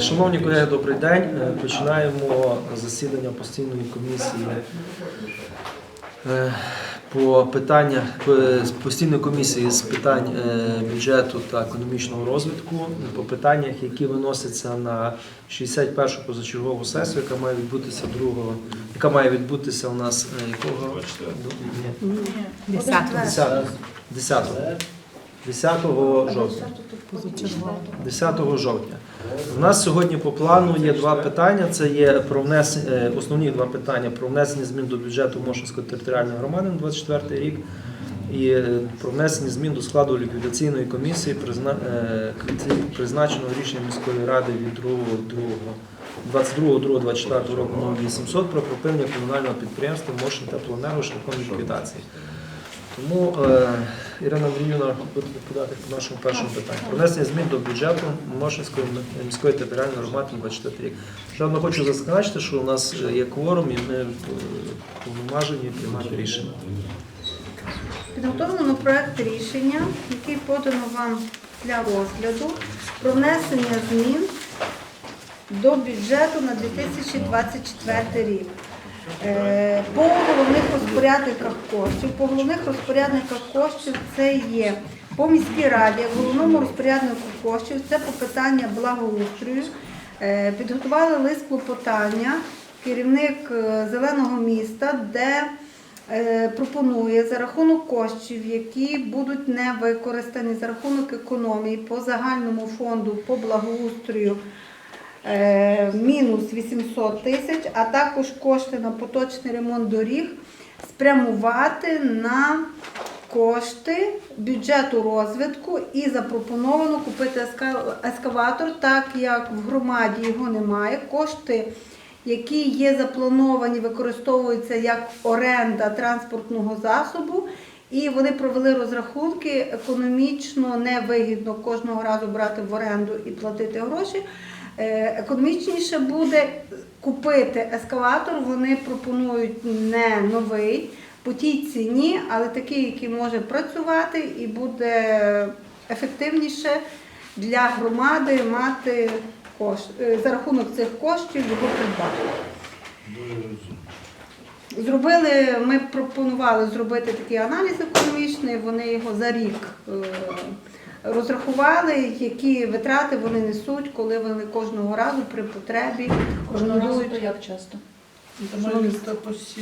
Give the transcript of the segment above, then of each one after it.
Шановні колеги, добрий день. Е, Починаємо засідання постійної комісії е, по питання постійної комісії з питань е, бюджету та економічного розвитку по питаннях, які виносяться на 61-шу позачергову сесію, яка має відбутися 2, яка має відбутися у нас якого Ні. 10. 10 10 10 жовтня. 10 жовтня. У нас сьогодні по плану є два питання. Це є про внесення основні два питання про внесення змін до бюджету Мошинської територіальної громади на 24 рік і е, про внесення змін до складу ліквідаційної комісії, е, призначеного рішенням міської ради від 22.02.24 року номер 800 про припинення комунального підприємства Мошин Теплоенерго шляхом ліквідації. Тому е, Ірина Андріївна буде відповідати по нашому першому питанню. Про внесення змін до бюджету Мошинської міської територіальної громади на 24 рік. Ще одно хочу зазначити, що у нас є кворум і ми е, повноважені приймати рішення. Підготовлено проект рішення, який подано вам для розгляду про внесення змін до бюджету на 2024 рік. Е, По головних розпорядниках коштів, по головних розпорядниках коштів це є по міській раді, головному розпоряднику коштів, це по питання благоустрою. Е, Підготували лист клопотання, керівник е, зеленого міста, де пропонує за рахунок коштів, які будуть не використані за рахунок економії по загальному фонду по благоустрою мінус 800 тисяч, а також кошти на поточний ремонт доріг спрямувати на кошти бюджету розвитку і запропоновано купити ескаватор, так як в громаді його немає. Кошти, які є заплановані, використовуються як оренда транспортного засобу. І вони провели розрахунки економічно невигідно кожного разу брати в оренду і платити гроші. Е, Економічніше буде купити ескаватор. Вони пропонують не новий по тій ціні, але такий, який може працювати і буде ефективніше для громади мати кошт е, за рахунок цих коштів його придбати. Зробили, ми пропонували зробити такий аналіз економічний, вони його за рік е, розрахували, які витрати вони несуть, коли вони кожного разу при потребі Кожного разу то як часто?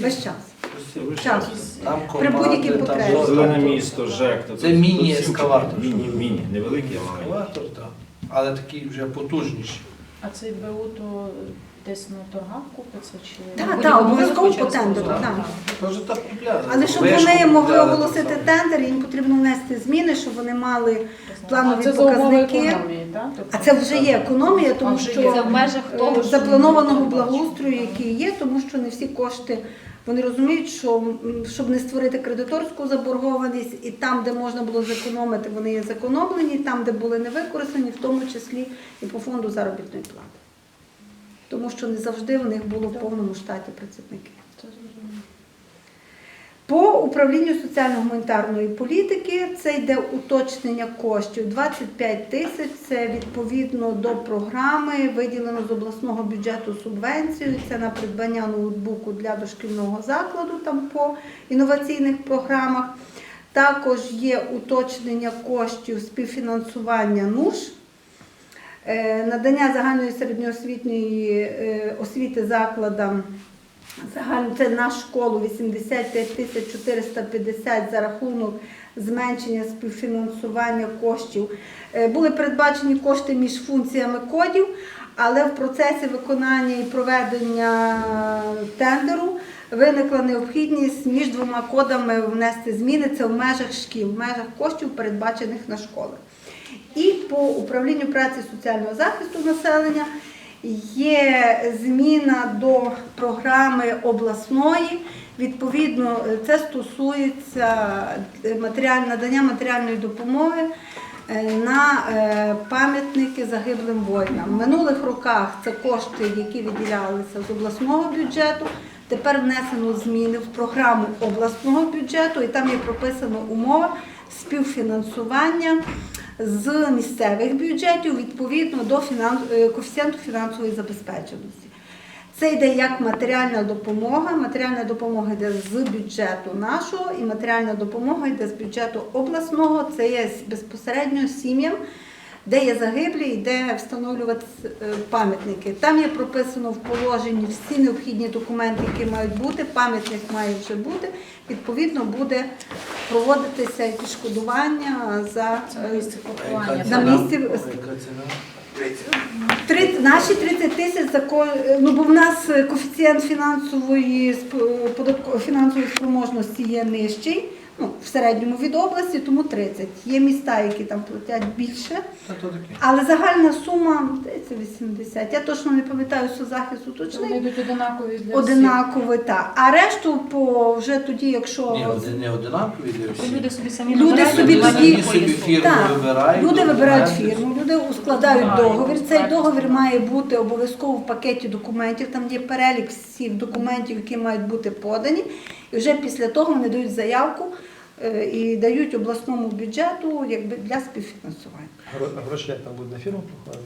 весь час. Час. Там При будь-якій команди, там потребі. Зелене місто, ЖЕК. Це міні-ескаватор. Міні, міні, невеликий. Так. Але такий вже потужніший. А цей БУ то десь на торгах купиться чи Так, так, обов'язково по тендеру, так купляли. Але щоб Вишку вони могли купляли, оголосити так тендер, їм потрібно внести зміни, щоб вони мали планові А це за умови показники. економії, так? Тобто А це вже є економія, тому вже що є. Це в межах того, е, що запланованого благоустрою, який є, тому що не всі кошти. Вони розуміють, що м, щоб не створити кредиторську заборгованість, і там, де можна було зекономити, вони є зекономлені, там, де були не використані, в тому числі і по фонду заробітної плати. Тому що не завжди в них було в повному штаті зрозуміло. По управлінню соціально-гуманітарної політики це йде уточнення коштів 25 тисяч. Це відповідно до програми, виділено з обласного бюджету субвенцію. Це на придбання ноутбуку для дошкільного закладу там по інноваційних програмах. Також є уточнення коштів співфінансування НУШ. Е, Надання загальної середньоосвітньої е, освіти закладам Загально це на школу 85 тисяч 450 за рахунок зменшення співфінансування коштів. Е, Були передбачені кошти між функціями кодів, але в процесі виконання і проведення тендеру виникла необхідність між двома кодами внести зміни. Це в межах шкіл, в межах коштів, передбачених на школи. І по управлінню праці соціального захисту населення є зміна до програми обласної. Відповідно, це стосується надання матеріальної допомоги е, на е, пам'ятники загиблим воїнам. В минулих роках це кошти, які виділялися з обласного бюджету. Тепер внесено зміни в програму обласного бюджету, і там є прописана умова співфінансування з місцевих бюджетів відповідно до е, коефіцієнту фінансової забезпеченості. Це йде як матеріальна допомога. Матеріальна допомога йде з бюджету нашого, і матеріальна допомога йде з бюджету обласного. Це є безпосередньо сім'ям, де є загиблі і де встановлювати е, пам'ятники. Там є прописано в положенні всі необхідні документи, які мають бути. Пам'ятник має вже бути. Відповідно, буде проводитися і відшкодування за е, місце поховання. На місці- А яка ціна? Три- наші 30 тисяч за ко- ну бо в нас е, коефіцієнт фінансової фінансової спроможності є нижчий, ну в середньому від області, тому 30. Є міста, які там платять більше, Та то таке. але загальна сума здається 80. Я точно не пам'ятаю соцзахисту Вони точно. йдуть одинакові для всіх. Одинаково, так. А решту по вже тоді, якщо Ні, один не одинакові для всіх. Люди собі самі Люди вибирають, собі Люди тоді- самі собі фірму Так, вибирають. Люди вибирають документи. фірму, люди складають Так, договір. Цей так. договір має бути обов'язково в пакеті документів. Там є перелік всіх документів, які мають бути подані. І вже після того вони дають заявку е, і дають обласному бюджету якби для співфінансування. Гро- Гроші як там буде на фірму?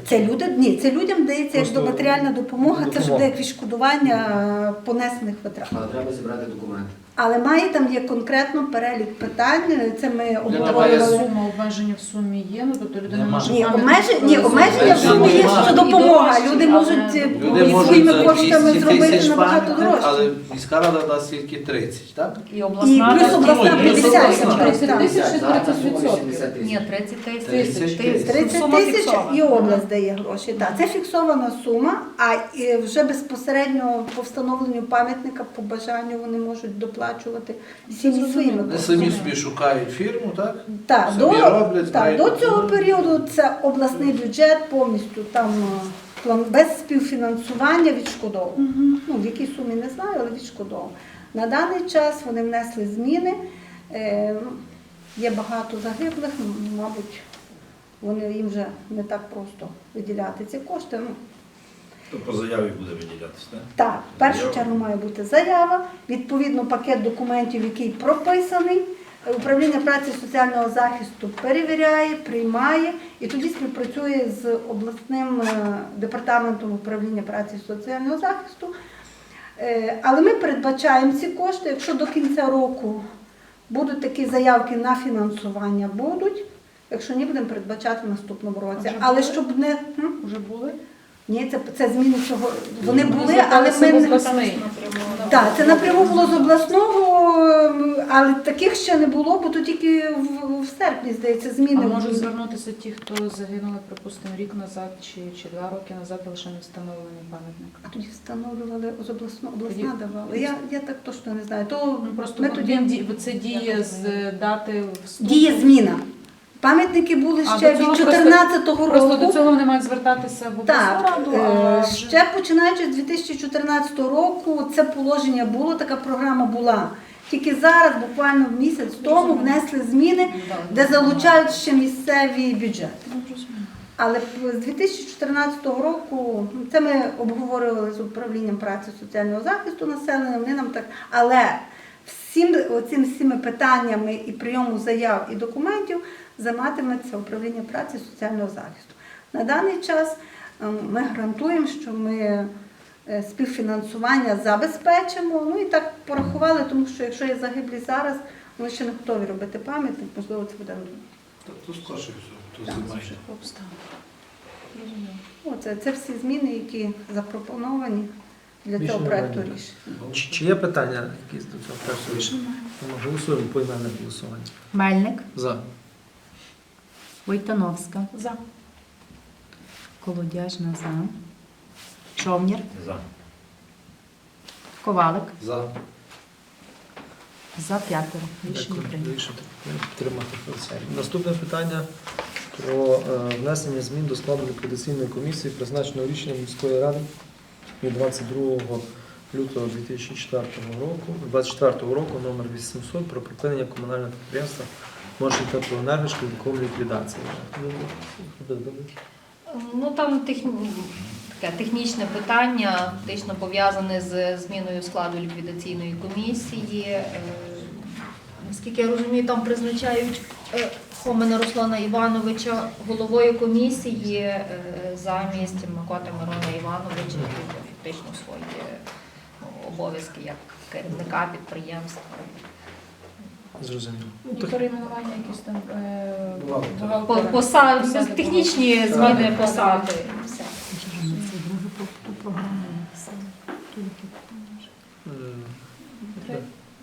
Це люди ні, це людям дається як до матеріальна допомога. Це ж допомога. буде як відшкодування е, понесених витрат. Але треба зібрати документи. Але має там є конкретно перелік питань. Це ми обговорювали. сума обмеження в сумі є, ну тобто людина Нема. може Ні, обмеження, ні, обмеження в сумі є, що допомога. Люди можуть е, Люди можуть своїми за коштами 200 зробити тисяч набагато пам'ятник, дорожче. Але міська рада дасть тільки 30, так? І І обласна плюс обласна тільки 50 30 тисяч. тисяч чи 30 відсотків. Ні, 30 тисяч. 30 тисяч. 30 Сума тисяч фіксована. і область дає гроші. Так, це фіксована сума, а і вже безпосередньо по встановленню пам'ятника по бажанню вони можуть доплачувати сім'ї своїми самі собі шукають фірму, так? Так, Собі до, роблять, так, до цього ну, періоду це обласний бюджет повністю там е, план без співфінансування відшкодовував. Ну, в якій сумі не знаю, але відшкодовував. На даний час вони внесли зміни. Е, ну, Є багато загиблих, мабуть, вони їм вже не так просто виділяти ці кошти. То по заяві буде виділятися, так? так, в першу чергу має бути заява, відповідно пакет документів, який прописаний. Управління праці і соціального захисту перевіряє, приймає і тоді співпрацює з обласним е, департаментом управління праці і соціального захисту. Е, Але ми передбачаємо ці кошти, якщо до кінця року будуть такі заявки на фінансування, будуть. Якщо ні, будемо передбачати в наступному році. вже Але були? щоб не? Вже були? Ні, це, це зміни цього. Вони були, але ми не так, це напряму було з обласного, ем, але таких ще не було, бо то тільки в, в серпні, здається, А зміни. можуть звернутися ті, хто загинули, припустимо, рік назад чи, чи два роки назад, лише не встановлений пам'ятник. А тоді встановлювали з обласного обласна давала. Я, я так точно не знаю. То Ну, просто ми тоді це діє з дати вступу. діє зміна. Пам'ятники були А, ще до від просто- 14-го року. Просто до цього вони мають звертатися в обласну Так, раду, е, а вже- ще починаючи з 2014 року, це положення було, така програма була. Тільки зараз, буквально місяць тому, внесли зміни, де залучають ще місцеві бюджети. Ну. Але п- з 2014 року ну, це ми обговорювали з управлінням праці і соціального захисту населення. Вони нам так, але всім цим всіми питаннями і прийому заяв і документів займатиметься управління праці соціального захисту. На даний час ем, ми гарантуємо, що ми е, співфінансування забезпечимо. Ну і так порахували, тому що якщо є загиблі зараз, вони ще не готові робити пам'ятник, можливо, це буде то все, то обставин. Оце це всі зміни, які запропоновані для Більше цього проекту рішення. Чи, чи є питання якісь до цього проекту рішення? Тому голосуємо по іменне голосування. Мельник, За. Войтановська, За. Колодяжна за. Човнір, За. Ковалик. За. За п'ятеро. Рішення прийнято. Наступне питання про е, внесення змін до складу ліквідаційної комісії, призначеного рішенням міської ради від 22 лютого 2004 року, 24 року номер 800 про припинення комунального підприємства Моршин теплоенерго шкільником ліквідації. Ну там техні... таке технічне питання, фактично пов'язане з зміною складу ліквідаційної комісії. Е, Наскільки я розумію, там призначають е, Хомина Руслана Івановича головою комісії е, замість Макота Мирона Івановича, який фактично свої ну, обов'язки як керівника підприємства. Зрозуміло. Ну, І так, перейменування якісь там е, Бухгалтер. По- Посад, Посади технічні бухгалтера. зміни Так, посади. все. Це друге по, по програмі. Тільки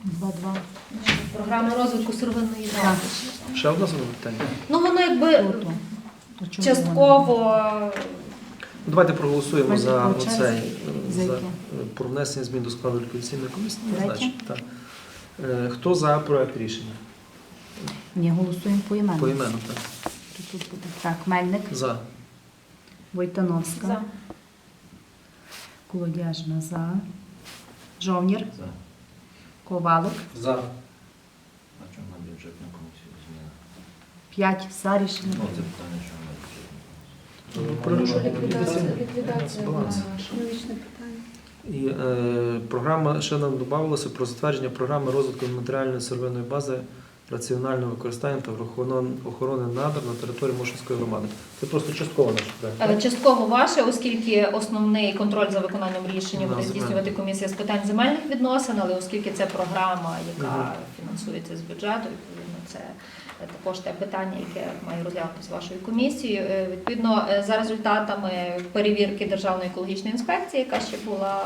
Два-два. Програма розвитку сировинної бази. Ще одне запитання. Ну воно якби чому частково Ну, Давайте проголосуємо за оцей За за яке? е, про внесення змін до складу ліквідаційної комісії. Третє? значить, так. Е, Хто за проект рішення? Ні, голосуємо по імену. По імену, так. Тут, тут буде. Так, Мельник, За. Войтановська, за. Колодяжна за. Жовнір, За. Ковалик, За. А чому на бюджетну комісію зміна? 5 за рішення. Ну, це питання, що на бюджетну комісію. Про- Тому що ліквідація. ліквідація, ліквідація Баланс. Економічне питання. І е, програма ще нам додавалося про затвердження програми розвитку матеріальної сировинної бази, раціонального використання та охорони, надр на території Мошинської громади. Це просто частково наш проект. Е. Частково ваше, оскільки основний контроль за виконанням рішення буде здійснювати комісія з питань земельних відносин, але оскільки це програма, яка Мгм. фінансується з бюджету, відповідно, це також те питання, яке має розглянутися вашою комісією. Е, Відповідно, е, за результатами перевірки Державної екологічної інспекції, яка ще була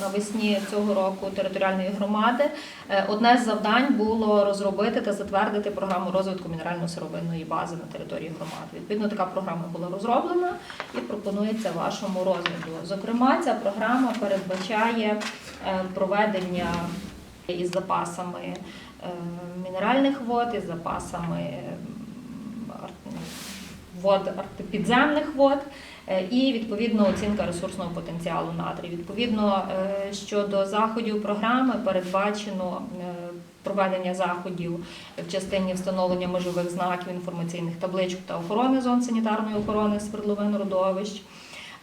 навесні цього року територіальної громади, е, одне з завдань було розробити та затвердити програму розвитку мінерально-сировинної бази на території громади. Відповідно, така програма була розроблена і пропонується вашому розгляду. Зокрема, ця програма передбачає е, проведення із запасами е, мінеральних вод, із запасами вод підземних вод. е, І відповідно оцінка ресурсного потенціалу натрію. Відповідно, е, щодо заходів програми передбачено е, проведення заходів в частині встановлення межових знаків інформаційних табличок та охорони зон санітарної охорони свердловин родовищ.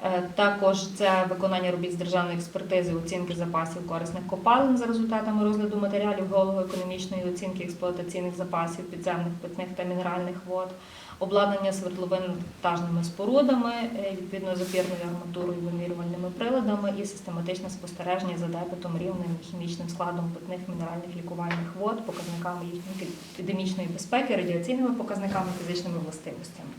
Е, Також це виконання робіт з державної експертизи, оцінки запасів корисних копалин за результатами розгляду матеріалів геолого-економічної оцінки експлуатаційних запасів підземних питних та мінеральних вод, обладнання свердловин монтажними спорудами, е, відповідно запірною арматурою, вимірювальними приладами і систематичне спостереження за дебетом, рівнем, і хімічним складом питних мінеральних лікувальних вод, показниками їхньої епідемічної безпеки, радіаційними показниками, фізичними властивостями.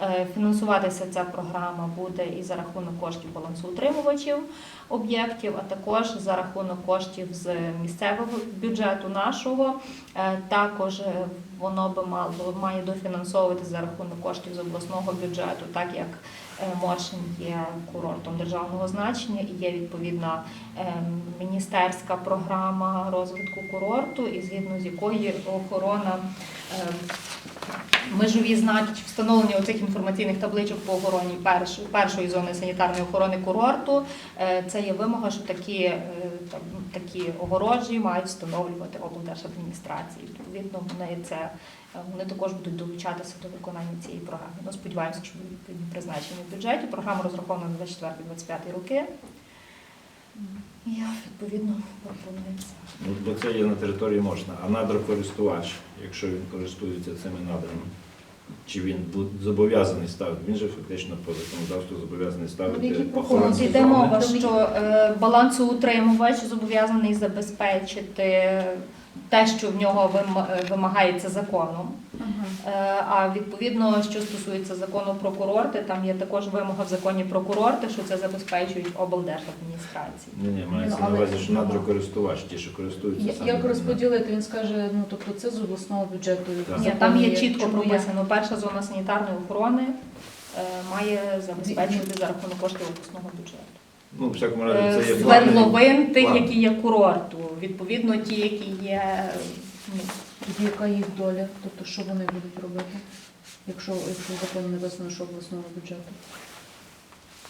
Е, Фінансуватися ця програма буде і за рахунок коштів балансоутримувачів об'єктів, а також за рахунок коштів з місцевого бюджету нашого. Е, Також воно би мало має дофінансовувати за рахунок коштів з обласного бюджету, так як е, Моршин є курортом державного значення і є відповідна е, міністерська програма розвитку курорту, і згідно з якої охорона межові знаки чи встановлення цих інформаційних табличок по охороні першої, першої зони санітарної охорони курорту. Е, Це є вимога, що такі, е, такі огорожі мають встановлювати облдержадміністрації. Відповідно, вони це е, вони також будуть долучатися до виконання цієї програми. Ну, сподіваємося, що будуть призначені в бюджеті. Програма розрахована на 24-25 роки. І відповідно пропонується. Ну, бо це є на території можна, а надрокористувач, якщо він користується цими надрами, чи він бу- зобов'язаний ставити, він же фактично по законодавству зобов'язаний ставити Які охоронні пропозиції? Йде зони. мова, що е, балансоутримувач зобов'язаний забезпечити те, що в нього е, вимагається законом. Е, А відповідно, що стосується закону про курорти, там є також вимога в законі про курорти, що це забезпечують облдержадміністрації. Ні, ні, мається Ну, на увазі, що надрокористувач, ті, що користуються Як розподілити? Він скаже, ну тобто це з обласного бюджету. Так. Ні, там є чітко прописано, перша зона санітарної охорони е, має забезпечувати за рахунок коштів обласного бюджету. Ну, в всякому Е, разі, це є. Свердловин тих, які є курорту, відповідно ті, які є. ну, яка їх доля? Тобто що вони будуть робити? Якщо, якщо закон не визнано, що обласного бюджету.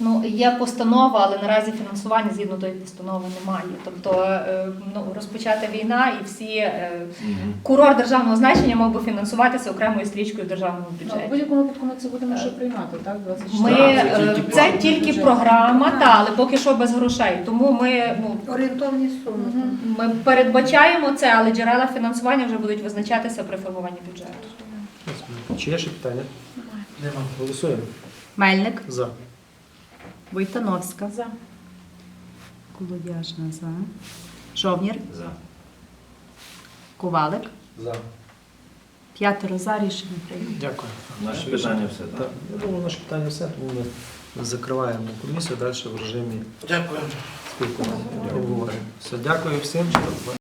Ну, є постанова, але наразі фінансування згідно тої постанови немає. Тобто е, ну, розпочата війна і всі е, Мгм. курорт державного значення мав би фінансуватися окремою стрічкою в державному Ну, в будь-якому випадку ми це будемо ще приймати, так? 24? Ми Так, це е, тільки це тільки програма, та але поки що без грошей. Тому ми ну. Орієнтовні суми. Ми передбачаємо це, але джерела фінансування вже будуть визначатися при формуванні бюджету. Чи є ще питання? Нема. Голосуємо. Мельник, За. Войтановська. За. Колодяжна за. Жовнір, За. Ковалик. За. П'ятеро за рішення прийнято. Дякую. Наше питання все, так? Так, я думаю, наше питання все, тому ми закриваємо комісію далі в режимі Дякую. спілкування. Обговорення. Все, дякую всім.